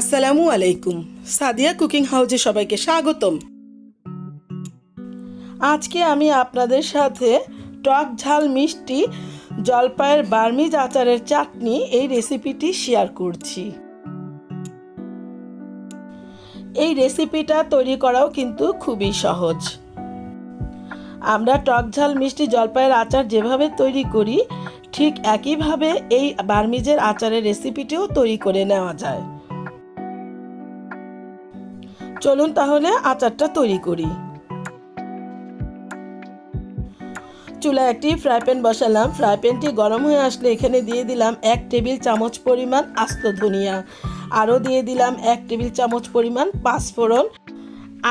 আসসালামু আলাইকুম। সাদিয়া কুকিং হাউজে সবাইকে স্বাগতম। আজকে আমি আপনাদের সাথে টক ঝাল মিষ্টি জলপাইয়ের বার্মিজ আচারের চাটনি এই রেসিপিটি শেয়ার করছি। এই রেসিপিটা তৈরি করাও কিন্তু খুবই সহজ। আমরা টক ঝাল মিষ্টি জলপাইয়ের আচার যেভাবে তৈরি করি, ঠিক একইভাবে এই বার্মিজের আচারের রেসিপিটিও তৈরি করে নেওয়া যায়। চলুন তাহলে আচারটা তৈরি করি। চুলা একটি ফ্রাই প্যান বসালাম। ফ্রাই প্যানটি গরম হয়ে আসলে এখানে দিয়ে দিলাম এক টেবিল চামচ পরিমাণ আস্ত ধনিয়া। আরও দিয়ে দিলাম এক টেবিল চামচ পরিমাণ পাঁচফোড়ন।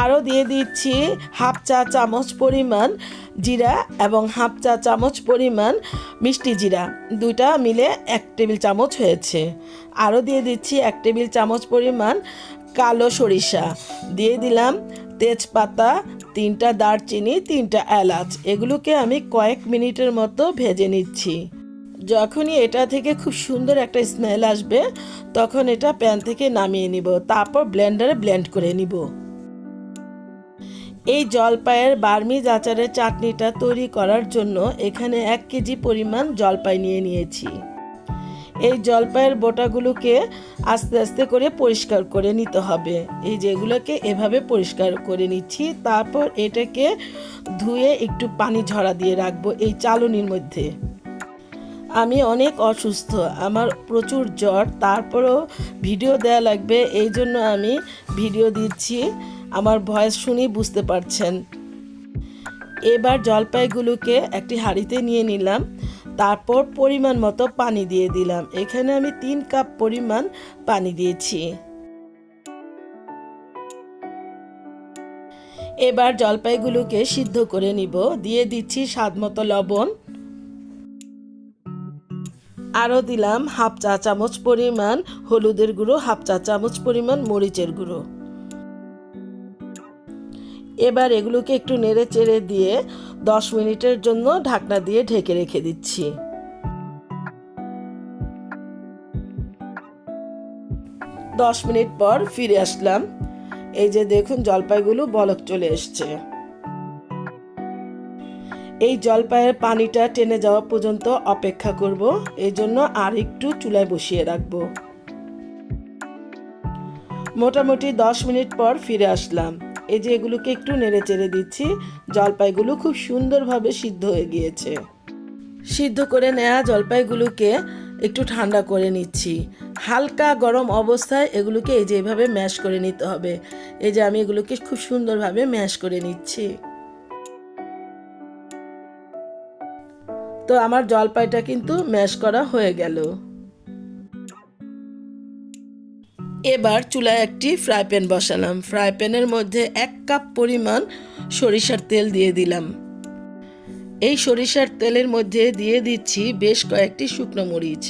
আরও দিয়ে দিচ্ছি হাফ চা চামচ পরিমাণ জিরা এবং হাফ চা চামচ পরিমাণ মিষ্টি জিরা। দুইটা মিলে এক টেবিল চামচ হয়েছে। আরও দিয়ে দিচ্ছি এক টেবিল চামচ পরিমাণ কালো সরিষা। দিয়ে দিলাম তেজপাতা, তিনটা দারচিনি, তিনটা এলাচ। এগুলোকে আমি কয়েক মিনিটের মতো ভেজে নিচ্ছি। যখনই এটা থেকে খুব সুন্দর একটা স্মেল আসবে, তখন এটা প্যান থেকে নামিয়ে নিব, তারপর ব্লেন্ডারে ব্লেন্ড করে নিব। এই জলপাইয়ের বার্মিজ আচারের চাটনিটা তৈরি করার জন্য এখানে এক কেজি পরিমাণ জলপাই নিয়ে নিয়েছি। এই জলপাইয়ের বোটাগুলোকে আস্তে আস্তে করে পরিষ্কার করে নিতে হবে। এই যেগুলোকে এভাবে পরিষ্কার করে নিচ্ছি, তারপর এটাকে ধুয়ে একটু পানি ঝরা দিয়ে রাখব এই চালনির মধ্যে। আমি অনেক অসুস্থ, আমার প্রচুর জ্বর, তারপরেও ভিডিও দেয়া লাগবে, এই জন্য আমি ভিডিও দিচ্ছি। আমার ভয়েস শুনেই বুঝতে পারছেন। এবার জলপাইগুলোকে একটি হাঁড়িতে নিয়ে নিলাম। তারপর পরিমাণ মতো পানি দিয়ে দিলাম। এখানে আমি তিন কাপ পরিমাণ পানি দিয়েছি। এবার জলপাইগুলোকে সিদ্ধ করে নিব। দিয়ে দিচ্ছি স্বাদ মতো লবণ। আরও দিলাম হাফ চা চামচ পরিমাণ হলুদের গুঁড়ো, হাফ চা চামচ পরিমাণ মরিচের গুঁড়ো। এবার এগুলোকে একটু নেড়ে চেড়ে দিয়ে দশ মিনিটের জন্য ঢাকনা দিয়ে ঢেকে রেখে দিচ্ছি। দশ মিনিট পর ফিরে আসলাম। এই যে দেখুন জলপাইগুলো বলক চলে এসছে। এই জলপাইয়ের পানিটা টেনে যাওয়া পর্যন্ত অপেক্ষা করব। এই জন্য আর একটু চুলায় বসিয়ে রাখব। মোটামুটি দশ মিনিট পর ফিরে আসলাম। এই যে এগুলোকে একটু নেড়ে চেড়ে দিচ্ছি, জলপাইগুলো খুব সুন্দরভাবে সিদ্ধ হয়ে গিয়েছে। সিদ্ধ করে নেওয়া জলপাইগুলোকে একটু ঠান্ডা করে নিচ্ছি। হালকা গরম অবস্থায় এগুলোকে এই যে এভাবে ম্যাশ করে নিতে হবে। এই যে আমি এগুলোকে খুব সুন্দরভাবে ম্যাশ করে নিচ্ছি। তো আমার জলপাইটা কিন্তু ম্যাশ করা হয়ে গেল। এবার চুলায় একটি ফ্রাই প্যান বসালাম। ফ্রাই প্যানের মধ্যে এক কাপ পরিমাণ সরিষার তেল দিয়ে দিলাম। এই সরিষার তেলের মধ্যে দিয়ে দিচ্ছি বেশ কয়েকটি শুকনো মরিচ।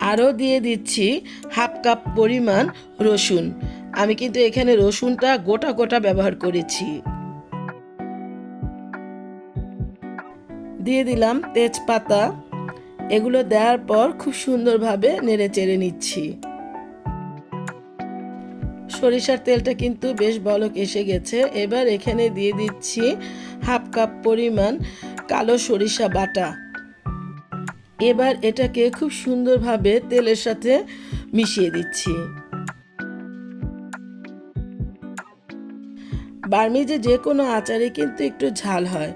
আরও দিয়ে দিচ্ছি হাফ কাপ পরিমাণ রসুন। আমি কিন্তু এখানে রসুনটা গোটা গোটা ব্যবহার করেছি। দিয়ে দিলাম তেজপাতা। এগুলো দেওয়ার পর খুব সুন্দরভাবে নেড়ে চেড়ে নিচ্ছি। সরিষার তেলটা কিন্তু বেশ বলক এসে গেছে। এবার এখানে দিয়ে দিচ্ছি হাফ কাপ পরিমাণ কালো সরিষা বাটা। এবার এটাকে খুব সুন্দরভাবে তেলের সাথে মিশিয়ে দিচ্ছি। বার্মিজে যে কোনো আচারে কিন্তু একটু ঝাল হয়।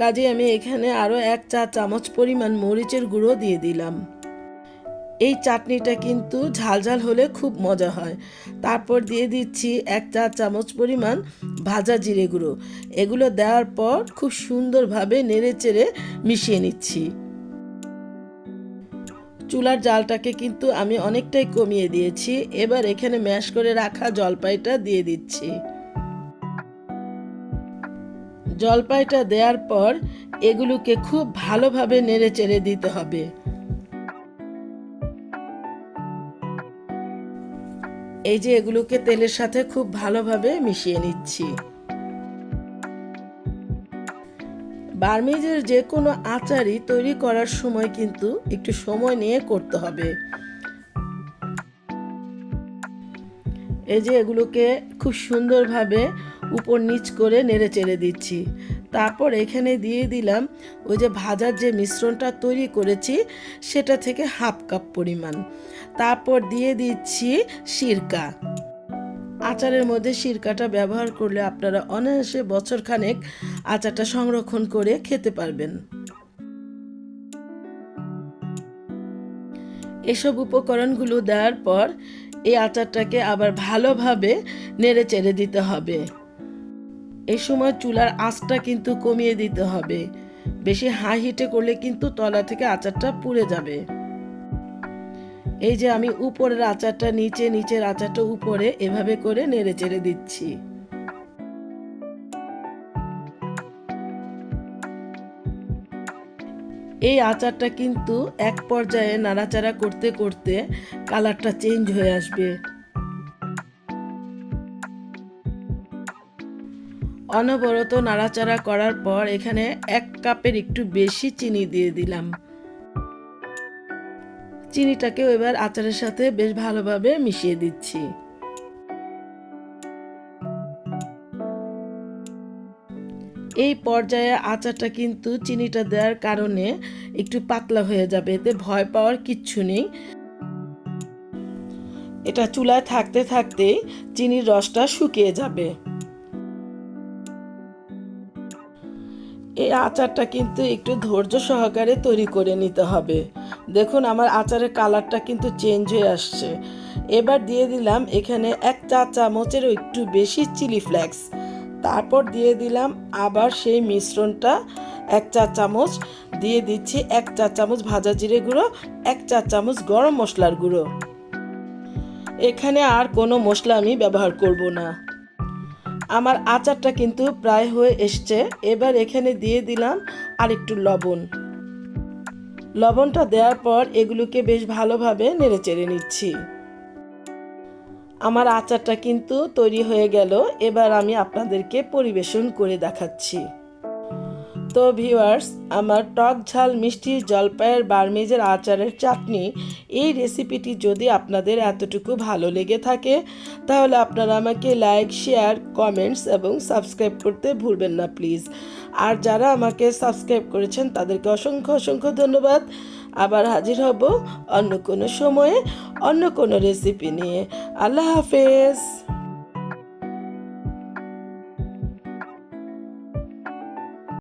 কাজে আমি এখানে আরও এক চা চামচ পরিমাণ মরিচের গুঁড়ো দিয়ে দিলাম। এই চাটনিটা কিন্তু ঝাল ঝাল হলে খুব মজা হয়। তারপর দিয়ে দিচ্ছি এক চা চামচ পরিমাণ ভাজা জিরে গুঁড়ো। এগুলো দেওয়ার পর খুব সুন্দরভাবে নেড়ে চেড়ে মিশিয়ে নিচ্ছি। চুলার জালটাকে কিন্তু আমি অনেকটাই কমিয়ে দিয়েছি। এবার এখানে ম্যাশ করে রাখা জলপাইটা দিয়ে দিচ্ছি। জলপাইটা দেওয়ার পর এগুলোকে খুব ভালোভাবে নেড়ে চেড়ে দিতে হবে। এই যে এগুলোকে তেলের সাথে খুব ভালোভাবে মিশিয়ে নিচ্ছি। বার্মিজের যে কোনো আচারই তৈরি করার সময় কিন্তু একটু সময় নিয়ে করতে হবে। এই যে এগুলোকে খুব সুন্দরভাবে উপর নিচ করে নেড়ে চেড়ে দিচ্ছি। তারপর এখানে দিয়ে দিলাম ওই যে ভাজার যে মিশ্রণটা তৈরি করেছি, সেটা থেকে হাফ কাপ পরিমাণ। তারপর দিয়ে দিচ্ছি সিরকা। আচারের মধ্যে সিরকাটা ব্যবহার করলে আপনারা অনায়াসে বছরখানেক আচারটা সংরক্ষণ করে খেতে পারবেন। এসব উপকরণগুলো দেওয়ার পর এই আচারটাকে আবার ভালোভাবে নেড়ে চেড়ে দিতে হবে। এই সময় চুলার আঁচটা কিন্তু কমিয়ে দিতে হবে। বেশি হাই হিটে করলে কিন্তু তলা থেকে আচারটা পুড়ে যাবে। এই যে আমি উপরের আচারটা নিচে, নিচের আচারটা উপরে এভাবে করে নেড়ে চেড়ে দিচ্ছি। এই আচারটা কিন্তু এক পর্যায়ে নাড়াচাড়া করতে করতে কালারটা চেঞ্জ হয়ে আসবে। অনবরত নাড়াচাড়া করার পর এখানে এক কাপের একটু বেশি চিনি দিয়ে দিলাম। চিনিটাকেও এবার আচারের সাথে বেশ ভালোভাবে মিশিয়ে দিচ্ছি। এই পর্যায়ে আচারটা কিন্তু চিনিটা দেওয়ার কারণে একটু পাতলা হয়ে যাবে, এতে ভয় পাওয়ার কিচ্ছু নেই। এটা চুলায় থাকতে থাকতেই চিনির রসটা শুকিয়ে যাবে। এই আচারটা কিন্তু একটু ধৈর্য সহকারে তৈরি করে নিতে হবে। দেখুন, আমার আচারের কালারটা কিন্তু চেঞ্জ হয়ে আসছে। এবার দিয়ে দিলাম এখানে এক চা চামচেরও একটু বেশি চিলি ফ্লেক্স তারপর দিয়ে দিলাম আবার সেই মিশ্রণটা, এক চা চামচ। দিয়ে দিচ্ছি এক চা চামচ ভাজা জিরে গুঁড়ো, এক চা চামচ গরম মশলার গুঁড়ো। এখানে আর কোনো মশলা আমি ব্যবহার করব না। আমার আচারটা কিন্তু প্রায় হয়ে এসছে। এবার এখানে দিয়ে দিলাম আরেকটু লবণ। লবণটা দেওয়ার পর এগুলোকে বেশ ভালোভাবে নেড়ে চেড়ে নিচ্ছি। আমার আচারটা কিন্তু তৈরি হয়ে গেল। এবার আমি আপনাদেরকে পরিবেশন করে দেখাচ্ছি। তো ভিউয়ার্স আমার টক ঝাল মিষ্টি জলপাইয়ের বার্মিজের আচারের চাটনি, এই রেসিপিটি যদি আপনাদের এতটুকু ভালো লেগে থাকে, তাহলে আপনারা আমাকে লাইক শেয়ার কমেন্টস এবং সাবস্ক্রাইব করতে ভুলবেন না প্লিজ আর যারা আমাকে সাবস্ক্রাইব করেছেন, তাদেরকে অসংখ্য অসংখ্য ধন্যবাদ। আবার হাজির হব অন্য কোনো সময়ে অন্য কোনো রেসিপি নিয়ে। আল্লাহ হাফেজ।